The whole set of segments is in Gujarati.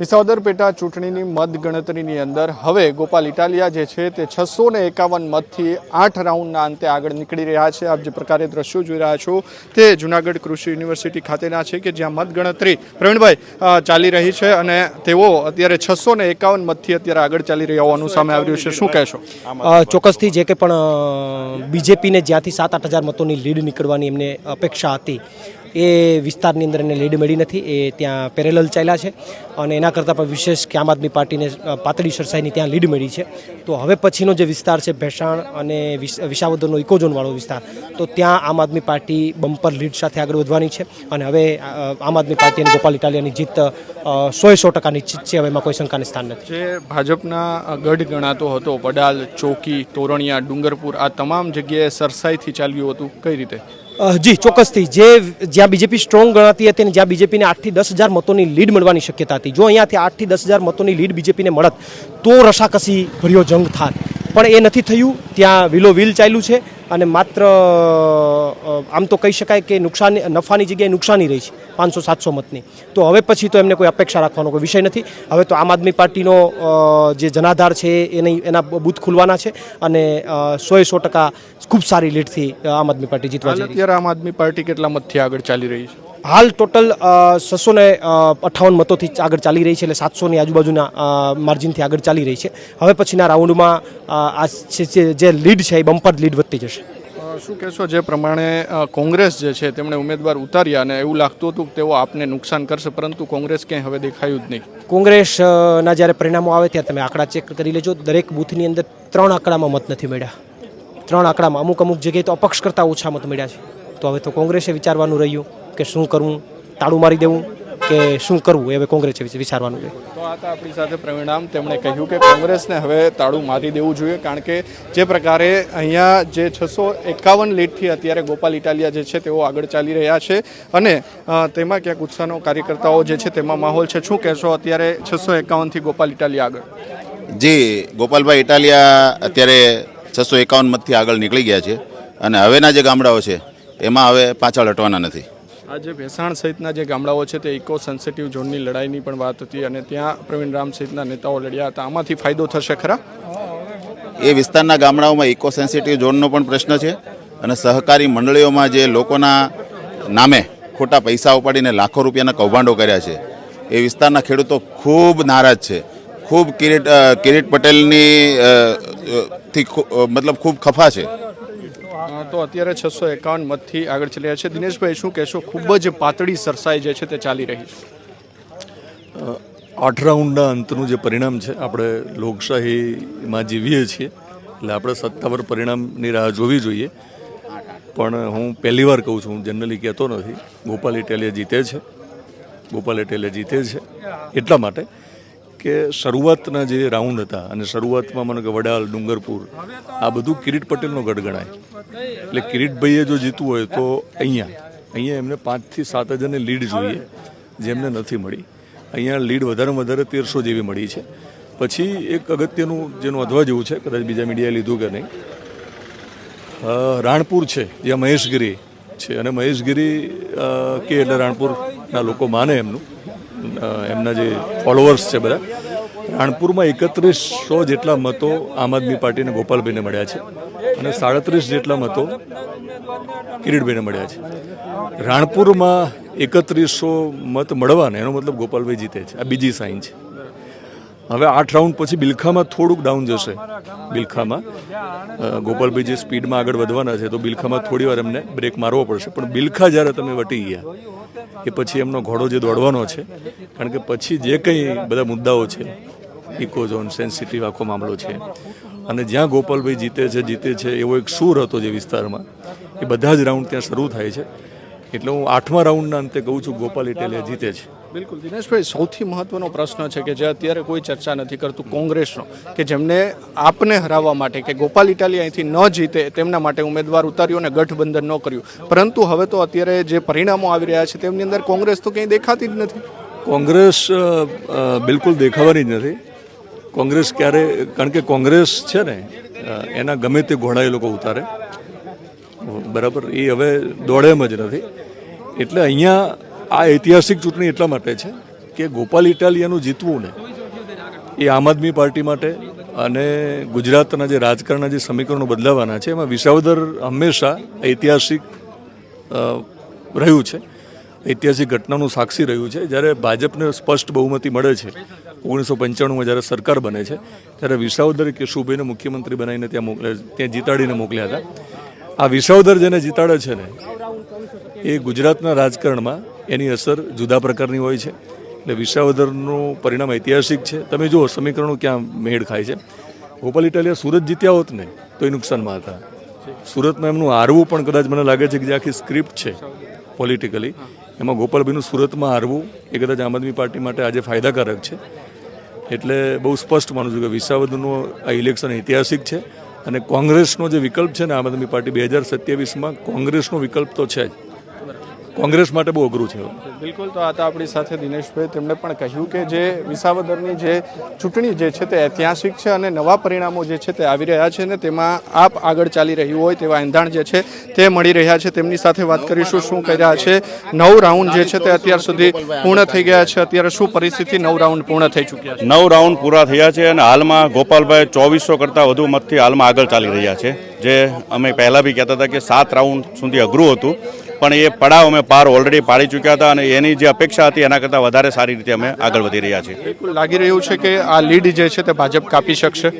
વિસાવદર પેટા ચૂંટણીની મતગણતરીની અંદર હવે ગોપાલ ઇટાલિયા જે છે તે છસો ને એકાવન મતથી આઠ રાઉન્ડના અંતે આગળ નીકળી રહ્યા છે. આપ જે પ્રકારે દ્રશ્યો જોઈ રહ્યા છો તે જુનાગઢ કૃષિ યુનિવર્સિટી ખાતેના છે કે જ્યાં મતગણતરી પ્રવીણભાઈ ચાલી રહી છે અને તેઓ અત્યારે છસો ને એકાવન મતથી અત્યારે આગળ ચાલી રહ્યા હોવાનું સામે આવી રહ્યું છે. શું કહેશો? ચોક્કસથી જે કે પણ બીજેપીને જ્યાંથી સાત આઠ હજાર મતોની લીડ નીકળવાની એમને અપેક્ષા હતી એ વિસ્તારની અંદર એને લીડ મળી નથી, એ ત્યાં પેરેલલ ચાલ્યા છે અને એના કરતાં પણ વિશેષ કે આમ આદમી પાર્ટીને પાતળી સરસાઈની ત્યાં લીડ મળી છે. તો હવે પછીનો જે વિસ્તાર છે ભેસાણ અને વિસ- વિસાવદરનો ઇકોઝોનવાળો વિસ્તાર, તો ત્યાં આમ આદમી પાર્ટી બમ્પર લીડ સાથે આગળ વધવાની છે અને હવે આમ આદમી પાર્ટી અને ગોપાલ ઇટાલિયાની જીત સોએ સો ટકા નિશ્ચિત છે, હવે એમાં કોઈ શંકાને સ્થાન નથી. જે ભાજપના ગઢ ગણાતો હતો, પડાલ, ચોકી, તોરણિયા, ડુંગરપુર, આ તમામ જગ્યાએ સરસાઈથી ચાલ્યું હતું, કઈ રીતે? જી, ચોક્કસથી. જે જ્યાં બીજેપી સ્ટ્રોંગ ગણાતી હતી અને જ્યાં બીજેપીને આઠથી દસ હજાર મતોની લીડ મળવાની શક્યતા હતી. જો અહીંયાથી આઠથી દસ હજાર મતોની લીડ બીજેપીને મળત, તો રસાકસી ભર્યો જંગ થાત પણ એ નથી થયું. ત્યાં વિલો વિલ ચાલ્યું છે અને માત્ર આમ તો કહી શકાય કે નુકસાન, નફાની જગ્યાએ નુકસાની રહી છે, પાંચસો, સાતસો મતની. તો હવે પછી તો એમને કોઈ અપેક્ષા રાખવાનો કોઈ વિષય નથી. હવે તો આમ આદમી પાર્ટીનો જે જનાધાર છે એની એના બૂથ ખુલવાના છે અને સો સો ટકા ખૂબ સારી લીડથી આમ આદમી પાર્ટી જીતવા અત્યારે આમ આદમી પાર્ટી કેટલા મતથી આગળ ચાલી રહી છે? હાલ ટોટલ છસો ને અઠ્ઠાવન મતોથી આગળ ચાલી રહી છે એટલે સાતસોની આજુબાજુના માર્જિનથી આગળ ચાલી રહી છે. હવે પછીના રાઉન્ડમાં આ જે લીડ છે એ બમ્પર લીડ વધતી જશે. શું કહેશો જે પ્રમાણે કોંગ્રેસ જે છે તેમણે ઉમેદવાર ઉતાર્યા અને એવું લાગતું હતું કે તેઓ આપને નુકસાન કરશે પરંતુ કોંગ્રેસ ક્યાંય હવે દેખાયું જ નહીં. કોંગ્રેસના જ્યારે પરિણામો આવે ત્યારે તમે આંકડા ચેક કરી લેજો. દરેક બૂથની અંદર ત્રણ આંકડામાં મત નથી મળ્યા. ત્રણ આંકડામાં અમુક અમુક જગ્યાએ તો અપક્ષ કરતાં ઓછા મત મળ્યા છે. તો હવે તો કોંગ્રેસે વિચારવાનું રહ્યું. કે શું કરવું તાળું મારી દેવું કે શું કરવું એ હવે કોંગ્રેસે વિચારવાનું છે. તો આ તો આપણી સાથે પ્રવીણામ તેમણે કહ્યું કે કોંગ્રેસને હવે તાળું મારી દેવું જોઈએ કારણ કે જે પ્રકારે અહીંયા જે છસો એકાવન લીટથી અત્યારે ગોપાલ ઇટાલિયા જે છે તેઓ આગળ ચાલી રહ્યા છે અને તેમાં ક્યાંક ઉત્સાહનો કાર્યકર્તાઓ જે છે તેમાં માહોલ છે. શું કહેશો અત્યારે છસો એકાવનથી ગોપાલ ઇટાલિયા આગળ? જી ગોપાલભાઈ ઇટાલિયા અત્યારે છસો એકાવન મતથી આગળ નીકળી ગયા છે અને હવેના જે ગામડાઓ છે એમાં હવે પાછળ હટવાના નથી. આજે ભેસાણ સહિતના જે ગામડાઓ છે તે ઇકો સેન્સિટિવ ઝોનની લડાઈની પણ વાત હતી અને ત્યાં પ્રવીણ રામ સહિતના નેતાઓ લડ્યા હતા. આમાંથી ફાયદો થશે ખરા? એ વિસ્તારના ગામડાઓમાં ઇકો સેન્સિટિવ ઝોનનો પણ પ્રશ્ન છે અને સહકારી મંડળીઓમાં જે લોકોના નામે ખોટા પૈસા ઉપાડીને લાખો રૂપિયાના કૌભાંડો કર્યા છે, એ વિસ્તારના ખેડૂતો ખૂબ નારાજ છે. ખૂબ કિરીટ કિરીટ પટેલની થી મતલબ ખૂબ ખફા છે. તો અત્યારે છસો એકાવન મતથી આગળ ચાલ્યા છે. દિનેશભાઈ, શું કહેશો? ખૂબ જ પાતળી સરસાઈ જે છે તે ચાલી રહી છે. આઠ રાઉન્ડના અંતનું જે પરિણામ છે, આપણે લોકશાહીમાં જીવીએ છીએ. એટલે આપણે સત્તાવાર પરિણામની રાહ જોવી જોઈએ. પણ હું પહેલી વાર કહું છું, હું જનરલી કહેતો નથી. ગોપાલ ઇટેલિયા જીતે છે. ગોપાલ ઇટેલિયા જીતે છે. એટલા માટે કે શરૂઆતના જે રાઉન્ડ હતા અને શરૂઆતમાં મને કે વડાલ, ડુંગરપુર, આ બધું કિરીટ પટેલનો ગઢ ગણાય. એટલે કિરીટભાઈએ જો જીતવું હોય તો અહીંયા અહીંયા એમને પાંચથી સાત હજારની લીડ જોઈએ જેમને નથી મળી. અહીંયા લીડ વધારેમાં વધારે તેરસો જેવી મળી છે. પછી એક અગત્યનું જેનું અધવા જેવું છે, કદાચ બીજા મીડિયાએ લીધું કે નહીં. રાણપુર છે, જ્યાં મહેશગીરી છે. અને મહેશગીરી કે એટલે રાણપુરના લોકો માને એમનું. એમના જે ફોલોઅર્સ છે બધા, રાણપુરમાં એકત્રીસો જેટલા મતો આમ આદમી પાર્ટીને ગોપાલભાઈને મળ્યા છે અને સાડત્રીસ જેટલા મતો કિરીટભાઈને મળ્યા છે. રાણપુરમાં એકત્રીસો મત મળવાને, એનો મતલબ ગોપાલભાઈ જીતે છે. આ બીજી સાઇન છે. હવે આઠ રાઉન્ડ પછી બિલખામાં થોડુંક ડાઉન જશે. બિલખામાં. ગોપાલભાઈ જે સ્પીડમાં આગળ વધવાના છે તો બિલખામાં થોડી વાર એમને બ્રેક મારવો પડશે. પણ બિલખા જ્યારે તમે વટી ગયા, એ પછી એમનો ઘોડો જે દોડવાનો છે, કારણ કે પછી જે કંઈ બધા મુદ્દાઓ છે ઇકોઝોન સેન્સિટિવ આખો મામલો છે, અને જ્યાં ગોપાલભાઈ જીતે છે જીતે છે, એવો એક સૂર હતો જે વિસ્તારમાં, એ બધા જ રાઉન્ડ ત્યાં શરૂ થાય છે. એટલે હું આઠમા રાઉન્ડના અંતે કહું છું ગોપાલ ઇટેલિયા જીતે છે. બિલકુલ. દિનેશભાઈ, સૌથી મહત્વનો પ્રશ્ન છે કે જે અત્યારે કોઈ ચર્ચા નથી કરતું કોંગ્રેસનો, કે જેમને આપને હરાવવા માટે, કે ગોપાલ ઇટાલી અહીંથી ન જીતે, તેમના માટે ઉમેદવાર ઉતાર્યો અને ગઠબંધન ન કર્યું. પરંતુ હવે તો અત્યારે જે પરિણામો આવી રહ્યા છે, તેમની અંદર કોંગ્રેસ તો ક્યાંય દેખાતી જ નથી. કોંગ્રેસ બિલકુલ દેખાવાની જ નથી. કોંગ્રેસ ક્યારે, કારણ કે કોંગ્રેસ છે ને એના ગમે તે ઘોડા એ લોકો ઉતારે. બરાબર? એ હવે દોડે એમ જ નથી. એટલે અહીંયા આ ઐતિહાસિક ચૂંટણી એટલા માટે છે કે ગોપાલ ઇટાલિયાનું જીતવું ને એ આમ આદમી પાર્ટી માટે અને ગુજરાતના જે રાજકારણના જે સમીકરણો બદલાવાના છે, એમાં વિસાવદર હંમેશા ઐતિહાસિક રહ્યું છે. ઐતિહાસિક ઘટનાનું સાક્ષી રહ્યું છે. જ્યારે ભાજપને સ્પષ્ટ બહુમતી મળે છે, ઓગણીસો પંચાણુંમાં જ્યારે સરકાર બને છે, ત્યારે વિસાવદર કેશુભાઈને મુખ્યમંત્રી બનાવીને ત્યાં મોકલે ત્યાં જીતાડીને મોકલ્યા હતા. આ વિસાવદર જેને જીતાડે છે ને, એ ગુજરાતના રાજકારણમાં એની અસર જુદા પ્રકારની હોય છે. એટલે વિસાવદરનું પરિણામ ઐતિહાસિક છે. તમે જુઓ, સમીકરણો ક્યાં મેળ ખાય છે. ગોપાલ ઇટાલિયા સુરત જીત્યા હોત ને તો એ નુકસાનમાં હતા. સુરતમાં એમનું હારવું પણ કદાચ મને લાગે છે કે જે આખી સ્ક્રિપ્ટ છે પોલિટિકલી એમાં ગોપાલભાઈનું સુરતમાં હારવું એ કદાચ આમ આદમી પાર્ટી માટે આજે ફાયદાકારક છે. એટલે બહુ સ્પષ્ટ માનું છું કે વિસાવદરનું આ ઇલેક્શન ઐતિહાસિક છે. અને કોંગ્રેસનો જે વિકલ્પ છે ને, આમ આદમી પાર્ટી બે હજાર સત્યાવીસમાં કોંગ્રેસનો વિકલ્પ તો છે જ. કોંગ્રેસ માટે બહુ અઘરું છે. બિલકુલ તો આ તો આપણી સાથે દિનેશભાઈ તેમણે પણ કહ્યું કે જે વિસાવદરની જે ચૂંટણી જે છે તે ઐતિહાસિક છે અને નવા પરિણામો જે છે તે આવી રહ્યા છે ને તેમાં આપ આગળ ચાલી રહ્યું હોય તેવા એંધાણ જે છે તે મળી રહ્યા છે. તેમની સાથે વાત કરીશું શું કહી રહ્યા છે. નવ રાઉન્ડ જે છે તે અત્યાર સુધી પૂર્ણ થઈ ગયા છે. અત્યારે શું પરિસ્થિતિ? નવ રાઉન્ડ પૂર્ણ થઈ ચૂક્યા છે. નવ રાઉન્ડ પૂરા થયા છે અને હાલમાં ગોપાલભાઈ ચોવીસો કરતાં વધુ મતથી હાલમાં આગળ ચાલી રહ્યા છે. જે અમે પહેલાં બી કહેતા હતા કે સાત રાઉન્ડ સુધી અઘરું હતું. પણ એ પડાવ અમે પાર ઓલરેડી પાડી ચૂક્યા હતા અને એની જે અપેક્ષા હતી એના કરતાં વધારે સારી રીતે અમે આગળ વધી રહ્યા છીએ. લાગી રહ્યું છે કે આ લીડ જે છે તે ભાજપ કાપી શકશે?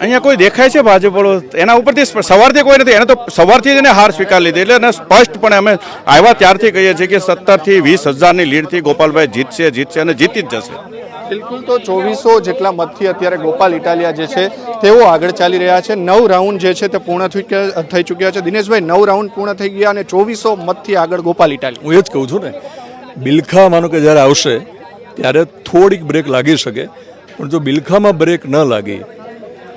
અહીંયા કોઈ દેખાય છે ભાજપ વાળો એના ઉપરથી સવારથી કોઈ નથી. એને તો સવારથી જ એને હાર સ્વીકાર લીધી. એટલે એને સ્પષ્ટપણે અમે આવ્યા ત્યારથી કહીએ છીએ કે સત્તરથી વીસ હજારની લીડથી ગોપાલભાઈ જીતશે જીતશે અને જીતી જ જશે. બિલકુલ તો ચોવીસો જેટલા મતથી અત્યારે ગોપાલ ઇટાલિયા જે છે તેઓ આગળ ચાલી રહ્યા છે. નવ રાઉન્ડ જે છે તે પૂર્ણ થઈ ચૂક્યા છે. દિનેશભાઈ નવ રાઉન્ડ પૂર્ણ થઈ ગયા અને ચોવીસો મતથી આગળ ગોપાલ ઇટાલિયા. હું એ જ કહું છું ને બિલખા માનો કે જ્યારે આવશે ત્યારે થોડીક બ્રેક લાગી શકે. પણ જો બિલખામાં બ્રેક ન લાગી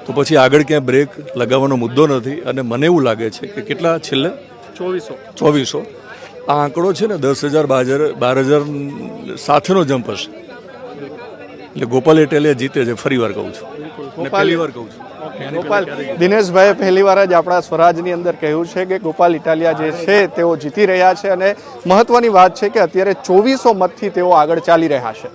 તો પછી આગળ ક્યાંય બ્રેક લગાવવાનો મુદ્દો નથી. અને મને એવું લાગે છે કે કેટલા છેલ્લે? ચોવીસો. ચોવીસો. આ આંકડો છે ને દસ હજાર બાર હજાર બાર હજાર સાથેનો જમ્પ હશે. એટલે ગોપાલ ઇટાલિયા જીતે છે ફરી વાર કહું છું. પહેલી વાર કહું છું. ગોપાલ દિનેશભાઈએ પહેલી વાર જ આપણા સ્વરાજની અંદર કહ્યું છે કે ગોપાલ ઇટાલિયા જે છે તેઓ જીતી રહ્યા છે અને મહત્વની વાત છે કે અત્યારે ચોવીસો મતથી તેઓ આગળ ચાલી રહ્યા છે.